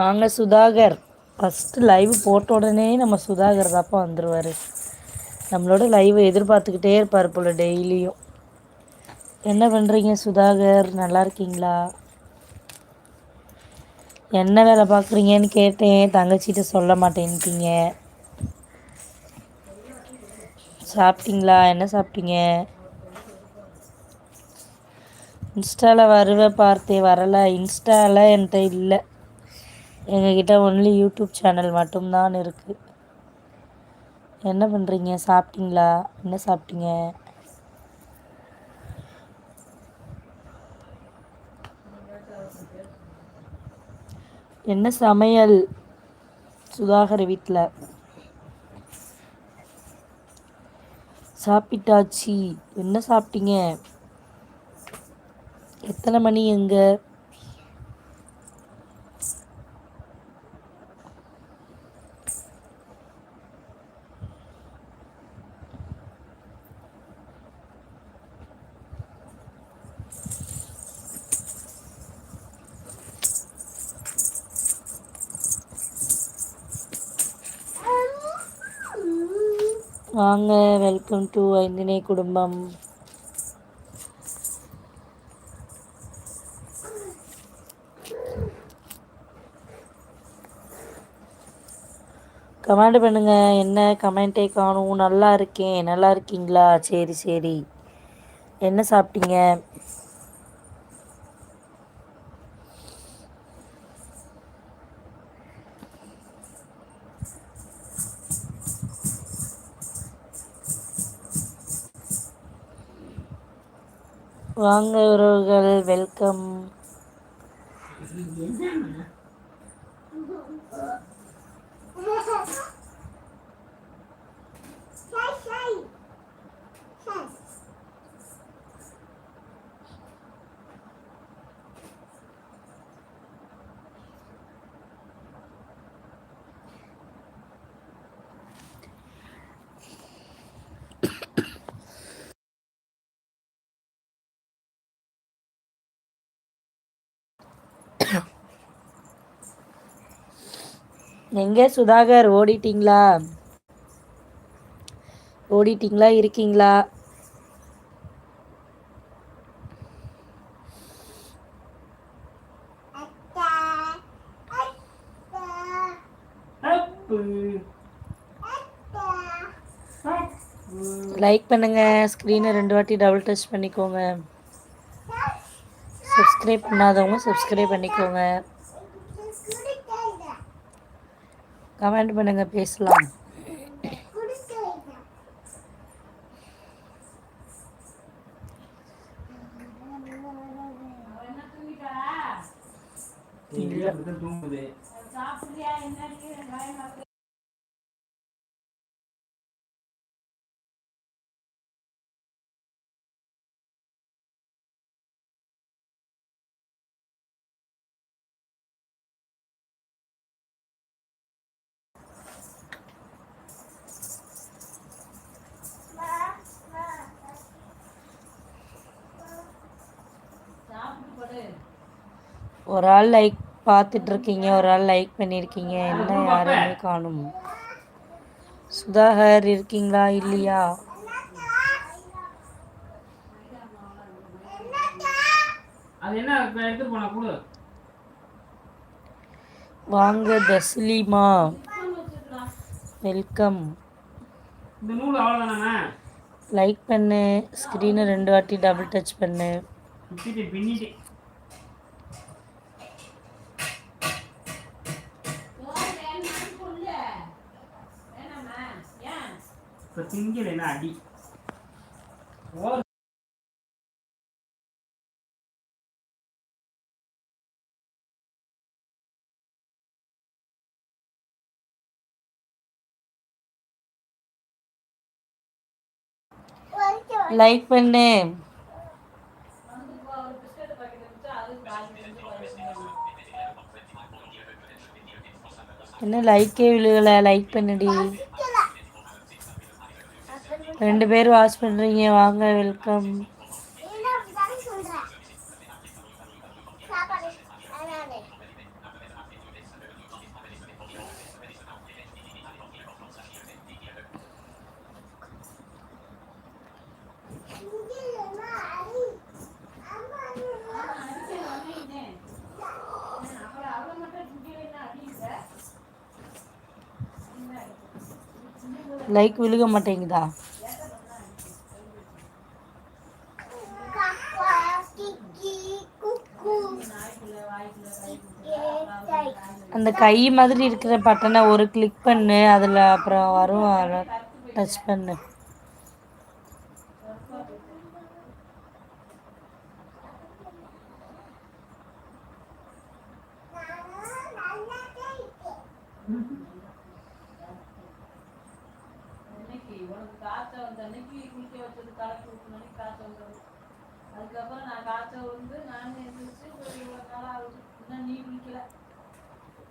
வாங்க Sudhakar. First live போட்ட உடனே நம்ம சுதாகர் தாப்பா வந்துடுவார் நம்மளோட லைவ் எதிர்பார்த்துக்கிட்டே இருப்பார் போல டெய்லியும். என்ன பண்ணுறீங்க சுதாகர்? நல்லா இருக்கீங்களா? என்ன வேலை பார்க்குறீங்கன்னு கேட்டேன். தங்கச்சிகிட்ட சொல்ல மாட்டேன்ட்டீங்க. சாப்பிட்டீங்களா? என்ன சாப்பிட்டீங்க? இன்ஸ்டாவில் வருவேன் பார்த்தேன் வரலை. இன்ஸ்டாவில் என்கிட்ட இல்லை. எங்ககிட்ட ஒன்லி யூடியூப் சேனல் மட்டும்தான் இருக்குது என்ன பண்ணுறீங்க சாப்பிட்டீங்களா? என்ன சாப்பிட்டீங்க? என்ன சமையல்? சுதாகர் வீட்டில் சாப்பிட்டாச்சு. என்ன சாப்பிட்டீங்க? எத்தனை மணி எங்கே? வாங்க வெல்கம் டு ஐந்தினை குடும்பம். கமெண்ட் பண்ணுங்க என்ன கமெண்ட்டே காணும்? நல்லா இருக்கேன். நல்லா இருக்கீங்களா? சரி சரி. என்ன சாப்பிட்டீங்க? வாங்க உறவுகள். வெல்கம் எங்கே சுதாகர் ஓடிட்டீங்களா? ஓடிட்டீங்களா? இருக்கீங்களா? லைக் பண்ணுங்க. ஸ்க்ரீனை ரெண்டு வாட்டி டபுள் டச் பண்ணிக்கோங்க. சப்ஸ்கிரைப் பண்ணாதவங்க சப்ஸ்கிரைப் பண்ணிக்கோங்க. கமெண்ட் பண்ணுங்க பேசலாம். தூங்குது. ஒரு ஆள் லைக் பார்த்துட்டு இருக்கீங்க ஒரு ஆள் லைக் பண்ணியிருக்கீங்க என்ன யாருமே காணும். சுதாகர் இருக்கீங்களா இல்லையா? வாங்க தஸ்லீமா. வெல்கம் லைக் பண்ணு. ஸ்க்ரீனை ரெண்டு வாட்டி டபுள் டச் பண்ணு. சுத்திட்டு பின்னிட்டு இப்போ திங்கல என்ன அடி ஓ லைக் பண்ணு என்ன லைக்கே விழுகலை லைக் பண்ணுடி ரெண்டு பேர் வாஷ் பண்ணுறீங்க வாங்க வெல்கம். லைக் விழுக மாட்டேங்குதா? அந்த கை மாதிரி இருக்கிற பட்டனை ஒரு கிளிக் பண்ணு அதில் அப்புறம் வரும் டச் பண்ணு. அதுக்கப்புறம் நான் காய்ச்சல் வந்து நானே எந்திரிச்சு ஒரு இவ்வளோ நாள் ஆகுது. இன்னும் நீ குளிக்கல.